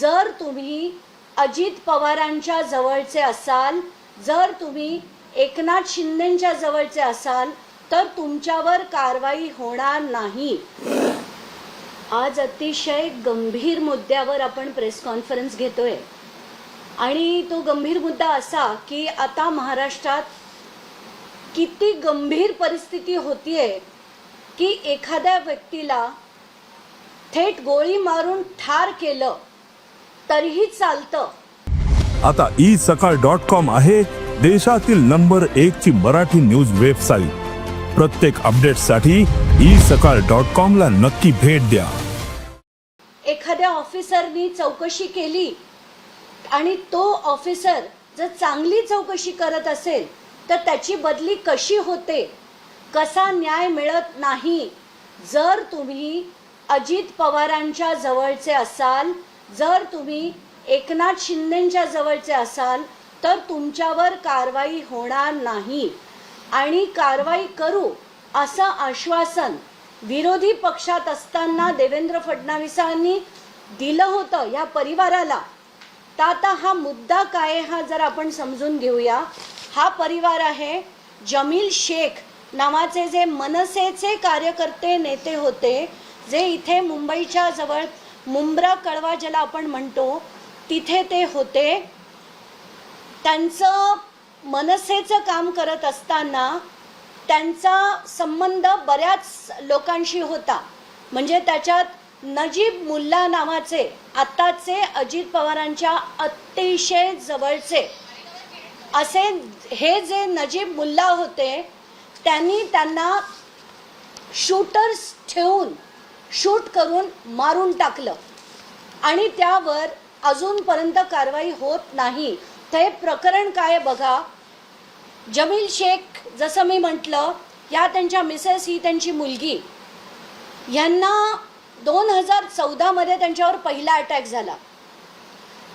जर तुम्ही अजित पवारांच्या जवळचे असाल जर तुम्ही एकनाथ शिंदेच्या जवळचे असाल तर तुमच्यावर कारवाई होणार नाही. आज अतिशय गंभीर मुद्द्यावर आपण प्रेस कॉन्फरन्स घेतोय. आणि तो गंभीर मुद्दा असा की आता महाराष्ट्रात किती गंभीर परिस्थिती होतीये की एखाद्या व्यक्तीला थेट गोळी मारून ठार केलं तरीही चालतं. आता ई सकाळ डॉट कॉम आहे देशातील नंबर एक ची मराठी न्यूज वेबसाईट. प्रत्येक अपडेटसाठी ई सकाळ डॉट कॉम ला नक्की भेट द्या. एखाद्या ऑफिसरनी चौकशी केली आणि तो ऑफिसर जर चांगली चौकशी करत असेल तर त्याची बदली कशी होते? कसा न्याय मिळत नाही? जर तुम्ही अजित पवारांच्या जवळचे असाल जर तुम्ही एकनाथ शिंदेच्या जवळचे असाल तर तुमच्यावर कारवाई होणार नाही. आणि कारवाई करू असं आश्वासन विरोधी पक्षात असताना देवेंद्र फडणवीसांनी दिलं होतं या परिवाराला. तर आता हा मुद्दा काय आहे हा जर आपण समजून घेऊया. हा परिवार आहे जमील शेख नावाचे जे मनसेचे कार्यकर्ते नेते होते जे इथे मुंबईच्या जवळ मुंब्रा कळवा ज्याला आपण म्हणतो तिथे ते होते. त्यांचं मनसेचं काम करत असताना त्यांचा संबंध बऱ्याच लोकांशी होता. म्हणजे त्याच्यात नजीब मुल्ला नावाचे आत्ताचे अजित पवारांच्या अतिशय जवळचे. असे हे जे नजीब मुल्ला होते त्यांनी त्यांना शूटर्स ठेवून शूट करून मारून टाकलं. आणि त्यावर अजूनपर्यंत कारवाई होत नाही. तर हे प्रकरण काय बघा. जमील शेख जसं मी म्हटलं या त्यांच्या मिसेस ही त्यांची मुलगी. यांना दोन हजार चौदामध्ये त्यांच्यावर पहिला अटॅक झाला.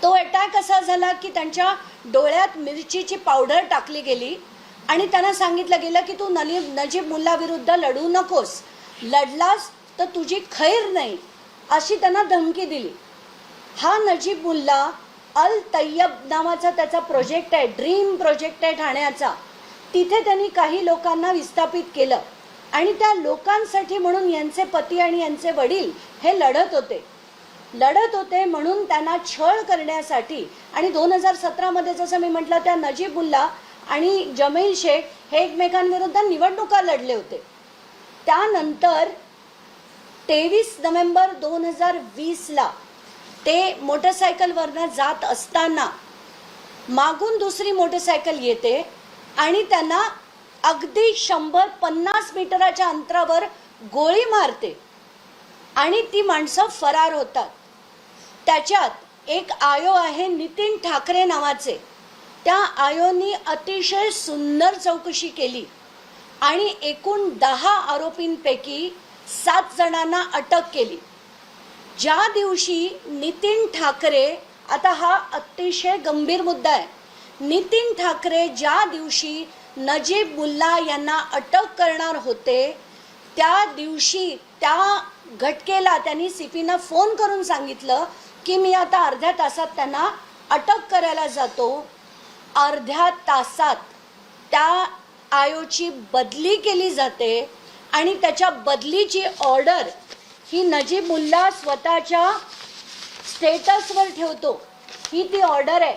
तो अटॅक असा झाला की त्यांच्या डोळ्यात मिरचीची पावडर टाकली गेली. आणि त्यांना सांगितलं गेलं की तू नली नजीब मुलाविरुद्ध लढू नकोस. लढलास तर तुझी खैर नाही अशी त्यांना धमकी दिली. हा नजीब मुल्ला अल तय्यब नावाचा त्याचा प्रोजेक्ट आहे ड्रीम प्रोजेक्ट आहे ठाण्याचा. तिथे त्यांनी काही लोकांना विस्थापित केलं. आणि त्या लोकांसाठी म्हणून यांचे पती आणि यांचे वडील हे लढत होते. लढत होते म्हणून त्यांना छळ करण्यासाठी. आणि दोन हजार सतरामध्ये जसं मी म्हटलं त्या नजीबुल्ला आणि जमील शेख हे एकमेकांविरुद्ध निवडणुका लढले होते. त्यानंतर तेवीस नोव्हेंबर दोन हजार वीसला ते मोटरसायकलवरनं जात असताना मागून दुसरी मोटरसायकल येते आणि त्यांना अगदी शंभर पन्नास मीटराच्या अंतरावर गोळी मारते आणि ती माणसं फरार होतात. त्याच्यात एक आयो आहे नितीन ठाकरे नावाचे. त्या आयोनी अतिशय सुंदर चौकशी केली आणि एकूण दहा आरोपींपैकी सात जणांना अटक केली. ज्या दिवशी नितीन ठाकरे आता हा अतिशय गंभीर मुद्दा आहे नितीन ठाकरे ज्या दिवशी नजीब मुल्ला यांना अटक करणार होते त्या दिवशी त्या घटकेला त्यांनी सीपीना फोन करून सांगितलं की मी आता अर्ध्या तासात त्यांना अटक करायला जातो. अर्ध्या तासात त्या आयोची बदली केली जाते. आणि त्याच्या बदलीची ऑर्डर ही नजीबुल्ला स्वतःच्या स्टेटसवर ठेवतो. ही ती ऑर्डर आहे.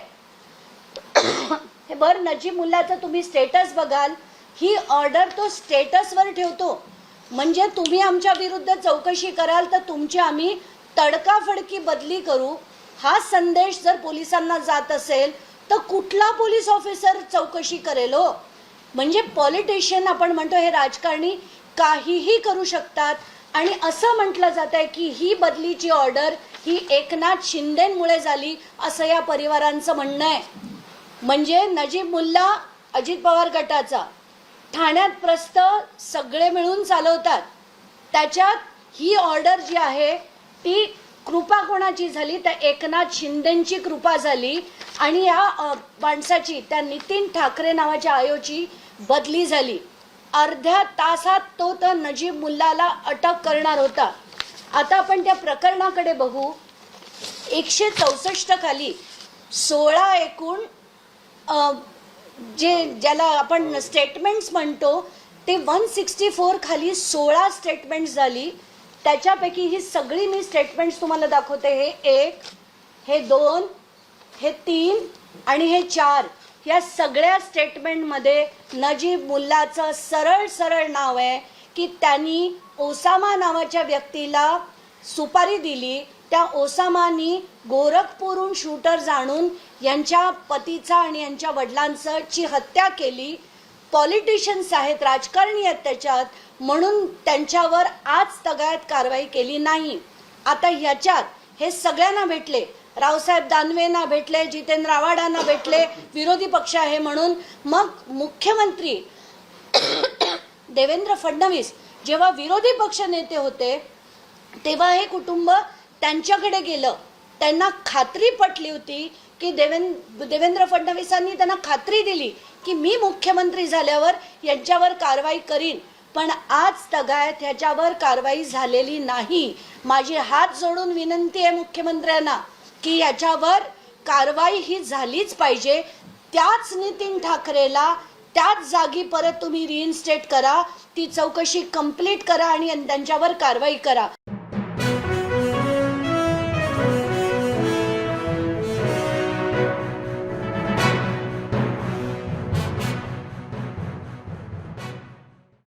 हे बर नजीबुल्लाचं तुम्ही स्टेटस बघाल. ही ऑर्डर तो स्टेटसवर ठेवतो. म्हणजे तुम्ही आमच्या विरुद्ध चौकशी कराल तर तुमची आम्ही तडकाफडकी बदली करू. हा संदेश जर पोलिसांना जात असेल तर कुठला पोलीस ऑफिसर चौकशी करेल हो? म्हणजे पॉलिटिशियन आपण म्हणतो हे राजकारणी काहीही करू शकतात. आणि असं म्हटलं जात आहे की ही बदलीची ऑर्डर ही एकनाथ शिंदेमुळे झाली असं या परिवारांचं म्हणणं आहे. म्हणजे नजीब मुल्ला अजित पवार गटाचा ठाण्यात प्रस्त सगळे मिळून चालवतात. त्याच्यात ही ऑर्डर जी आहे ती कृपा कोणाची झाली? तर एकनाथ शिंदेची कृपा झाली. आणि या माणसाची त्या नितीन ठाकरे नावाच्या आयोची बदली झाली. अर्ध्या तासात तो तर नजीब मुल्लाला अटक करणार होता. आता आपण त्या प्रकरणाकडे बघू. एकशे चौसष्ट खाली सोळा एकूण जे ज्याला आपण स्टेटमेंट्स म्हणतो ते वन सिक्स्टी फोर खाली सोळा स्टेटमेंट्स झाली. त्याच्यापैकी ही सगळी मी स्टेटमेंट्स तुम्हाला दाखवते. हे एक हे दोन हे तीन आणि हे चार. या सगळ्या स्टेटमेंटमध्ये नजीब मुल्लाचं सरळ सरळ नाव आहे की त्यांनी ओसामा नावाच्या व्यक्तीला सुपारी दिली. त्या ओसामानी गोरखपूरहून शूटर जाणून यांच्या पतीचा आणि यांच्या वडिलांचं ची हत्या केली. पॉलिटिशियन्स आहेत राजकारणी आहेत त्याच्यात. म्हणून त्यांच्यावर आज तगायत कारवाई केली नाही. आता ह्याच्यात हे सगळ्यांना भेटले. रावसाहेब दानवेंना भेटले जितेंद्र आव्हाडांना भेटले विरोधी पक्ष आहे म्हणून. मग मुख्यमंत्री देवेंद्र फडणवीस जेव्हा विरोधी पक्ष नेते होते तेव्हा हे कुटुंब त्यांच्याकडे गेलं. त्यांना खात्री पटली होती की देवें देवेंद्र फडणवीसांनी त्यांना खात्री दिली की मी मुख्यमंत्री झाल्यावर यांच्यावर कारवाई करीन. पण आज तगायत ह्याच्यावर कारवाई झालेली नाही. माझी हात जोडून विनंती आहे मुख्यमंत्र्यांना. की याच्यावर कारवाई ही झालीच पाहिजे. त्याच नितीन ठाकरेला त्याच जागी परत तुम्ही रिइन्स्टेट करा. ती चौकशी कंप्लीट करा आणि त्यांच्यावर कारवाई करा.